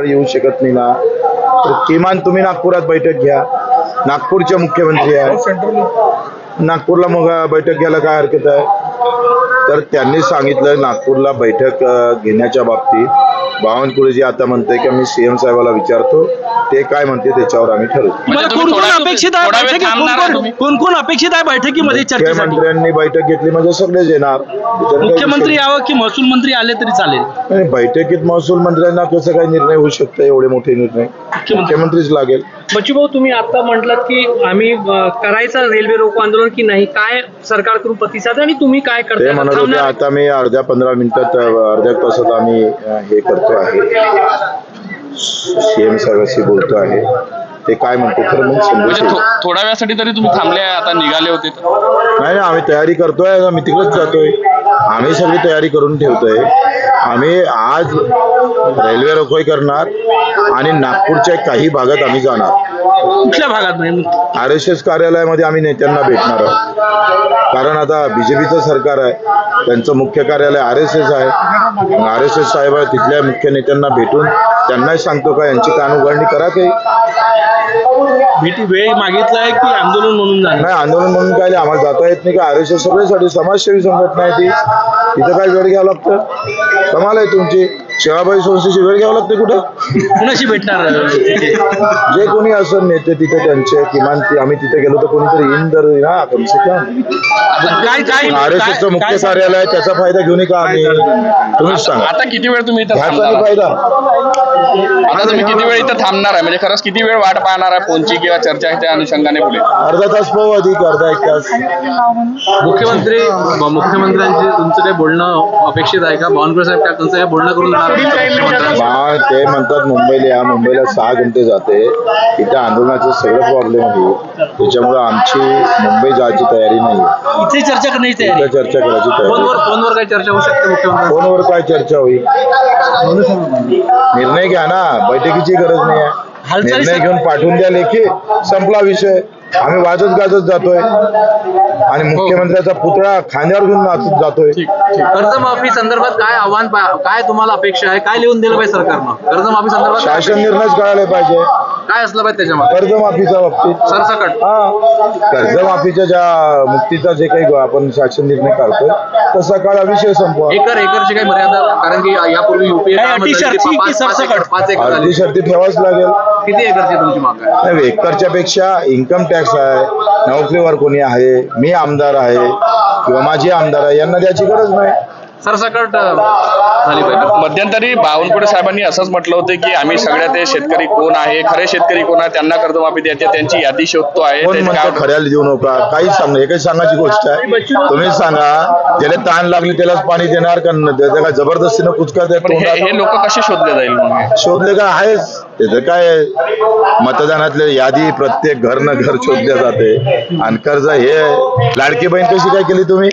सकाळी येऊ शकत नाही ना. तर किमान तुम्ही नागपुरात बैठक घ्या. नागपूरचे मुख्यमंत्री आहे नागपूरला मग बैठक घ्यायला काय हरकत आहे? तर त्यांनी सांगितलं नागपूरला बैठक घेण्याच्या बाबतीत. बावनकुळेजी आता म्हणते की मी सीएम साहेबाला विचारतो ते काय म्हणते त्याच्यावर आम्ही ठरवू. थोडा- अपेक्षित आहे कोण- कोण- अपेक्षित आहे बैठकीमध्ये चर्चेसाठी? मुख्यमंत्र्यांनी बैठक घेतली म्हणजे सगळेच येणार. मुख्यमंत्री यावं की महसूल मंत्री आले तरी चालेल? नाही. बैठकीत महसूल मंत्र्यांना कसं काही निर्णय होऊ शकतो एवढे मोठे निर्णय. मुख्यमंत्रीच लागेल. बच्चूभाऊ तुम्ही आता म्हटलात की आम्ही करायचं रेल्वे रोको आंदोलन की नाही? काय सरकारकडून प्रतिसाद आहे आणि तुम्ही काय ते म्हणत होते? आता मी अर्ध्या पंधरा मिनिटात अर्ध्या तासात आम्ही हे करतो आहे. सीएम साहेबांशी बोलतो आहे. ते काय म्हणते? तर मग समजू म्हणजे शकेल. थो- थोड्या वेळासाठी तरी तुम्ही थांबले आता निघाले होते. नाही नाही आम्ही तयारी करतोय आम्ही तिकडेच जातोय. आम्ही सगळी तयारी करून ठेवतोय. आम्ही आज रेल्वे रोकोई करणार आणि नागपूरच्या काही भागात आम्ही जाणार. कुठल्या भागात आर एस एस कार्यालयामध्ये आम्ही नेत्यांना भेटणार आहोत. कारण आता बीजेपीचं सरकार आहे त्यांचं मुख्य कार्यालय आर एस एस आहे. आर एस एस साहेब आहे तिथल्या मुख्य नेत्यांना भेटून त्यांनाही सांगतो का यांची कान उघडणी करा काही भेटी वेळ मागितलाय की आंदोलन म्हणून नाही आंदोलन म्हणून काय आम्हाला जाता येत नाही का? आर एस एस सगळ्यासाठी समाजसेवी संघटना आहे ती. तिथं काय वेळ घ्यावं लागतं? कमाल आहे तुमची. सेवाबाई संस्थेची वेळ घ्यावं लागते कुठं? कुणाशी भेटणार? जे कोणी असं नेते तिथे त्यांचे किमान ती आम्ही तिथे गेलो तर कोणीतरी येईन तर ना कमसे कम. काय काय आर एस एसचं मुख्य कार्यालय आहे, त्याचा फायदा घेऊन का आम्ही? तुम्हीच सांगा. आता किती वेळ तुम्ही इथं थांबणार फायदा? आता तुम्ही किती वेळ इथं थांबणार आहे? म्हणजे खरंच किती वेळ वाट पाहणार आहे फोनची किंवा चर्चाच्या अनुषंगाने पुढे अर्धा तास पाहू अधिक अर्धा एक तास. मुख्यमंत्री मुख्यमंत्र्यांचे तुमचं काही बोलणं अपेक्षित आहे का? बावनकुळे साहेब काय तुमचं काही बोलणं करून? मा ते म्हणतात मुंबईला या मुंबईला सहा घंटे जाते. इथे आंदोलनाचे सगळे प्रॉब्लेम आहे. त्याच्यामुळे आमची मुंबई जायची तयारी नाही. इथे चर्चा करण्याची तयारी. चर्चा करायची तयारी. फोनवर काही चर्चा होऊ शकते मुख्यमंत्री? फोनवर काय चर्चा होईल? निर्णय घ्या ना. बैठकीची गरज नाही आहे. निर्णय घेऊन पाठवून द्या लेखी. संपला विषय. आम्ही वाजत गाजत जातोय. आणि मुख्यमंत्र्याचा पुतळा खांद्यावर घेऊन नाचत जातोय. कर्जमाफी संदर्भात काय आव्हान काय तुम्हाला अपेक्षा आहे? काय लिहून दिलं पाहिजे सरकारनं? कर्जमाफी संदर्भात शासन? निर्णयच कळायला पाहिजे. काय असलं पाहिजे त्याच्यामध्ये? कर्जमाफीच्या बाबतीत. सरसकट. हा. कर्जमाफीच्या ज्या मुक्तीचा जे काही आपण शासन निर्णय काढतोय तसा काळा विषय संपवा. एकर एकरची काही मर्यादा कारण की यापूर्वी युपीए काय अटी शर्ती की सरसकट? पाच एकर अर्धी शर्ती ठेवाच लागेल. किती एकरची तुमची माग आहे नाही, एकरच्या पेक्षा इन्कम टॅक्स आहे नोकरीवर कोणी आहे मी आमदार आहे किंवा माझी आमदार आहे यांना द्यायची गरज नाही. सरसकट अं, झाली पाहिजे. मध्यंतरी बावनकुळे साहेबांनी असंच म्हटलं होतं की आम्ही सगळ्या ते शेतकरी कोण आहे खरे शेतकरी कोण आहे त्यांना कर्जमाफी द्यायची त्यांची यादी शोधतो आहे कोण म्हणतं खऱ्याला देऊ नका? काहीच सांग काही सांगायची गोष्ट आहे. तुम्ही सांगा ज्याला ताण लागली त्यालाच पाणी देणार का न- काय जबरदस्तीनं कुचका द्या पण हे हे लोक कसे शोधले जाईल मग? शोधले का आहेच. त्याचं काय आहे? मतदानातले यादी प्रत्येक घर न घर शोधल्या जाते. आणि कर्ज हे लाडकी बहीण कशी काय केली तुम्ही?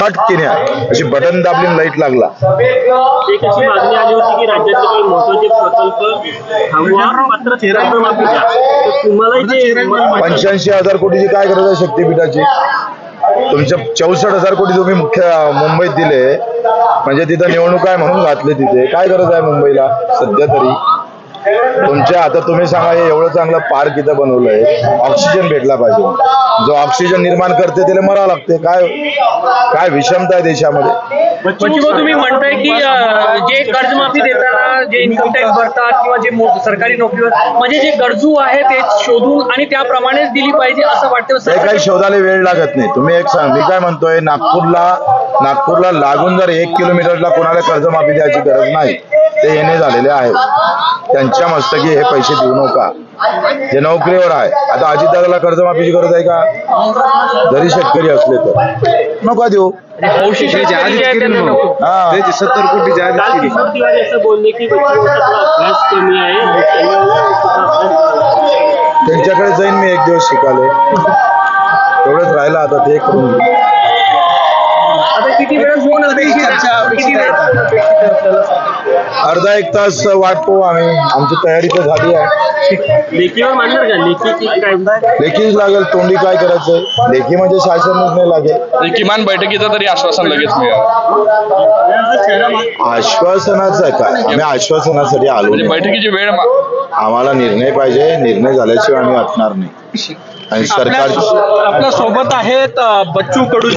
खटकिन्या अशी बटन दाबली लाइट लागला. एक अशी मागणी आली होती की राज्यातले काही महत्त्वाचे प्रकल्प थांबवा मात्र तुम्हाला जे पंच्याऐंशी हजार कोटीची काय गरज आहे शक्तीपीठाची? तुमच्या चौसष्ट हजार कोटी तुम्ही मुख्य मुंबईत दिले. म्हणजे तिथं निवडणूक आहे म्हणून घातले तिथे. काय गरज आहे मुंबईला सध्या तरी? तुमच्या आता तुम्ही सांगा हे एवढं चांगलं पार्क इथं बनवलंय. ऑक्सिजन भेटला पाहिजे. जो ऑक्सिजन निर्माण करते त्याला मरा लागते. काय काय विषमता आहे देशामध्ये? तुम्ही म्हणताय की जे कर्जमाफी देताना जे इन्कम टॅक्स भरतात किंवा जे सरकारी नोकरीवर म्हणजे जे गरजू आहे ते शोधून आणि त्याप्रमाणेच दिली पाहिजे असं वाटतं. काही शोधायला वेळ लागत नाही. तुम्ही एक सांग मी काय म्हणतोय नागपूरला नागपूरला लागून जर एक किलोमीटरला कोणाला कर्जमाफी द्यायची गरज नाही ते येणे झालेले आहेत. त्यांच्या मस्तकी हे पैसे देऊ नका. जे नोकरीवर आहे. आता अजितदादाला कर्जमाफीची गरज आहे का? जरी शेतकरी असले तर. नका देऊ. हा. सत्तर कोटी आहे. त्यांच्याकडे जाईन मी एक दिवस शिकाले तेवढंच राहिलं आता ते करून किती वेळ आहे? किती वेळ फोन अपेक्षित आहे आपल्याला अर्धा एक तास वाट पाहू आम्ही. आमची तयारी तर झाली आहे. लेखीवर मानणार का? लेखी की काय? लेखीच लागेल तोंडी काय करायचंय लेखी म्हणजे शासन निर्णय लागेल. किमान बैठकीचं तरी आश्वासन लगेच मिळावं आश्वासनाचं काय? आम्ही आश्वासनासाठी आलो म्हणजे नाही. बैठकीची वेळ मा- आम्हाला निर्णय पाहिजे. निर्णय झाल्याशिवाय आम्ही हटणार नाही. आणि सरकार आपल्यासोबत आहेत अ, बच्चू कडू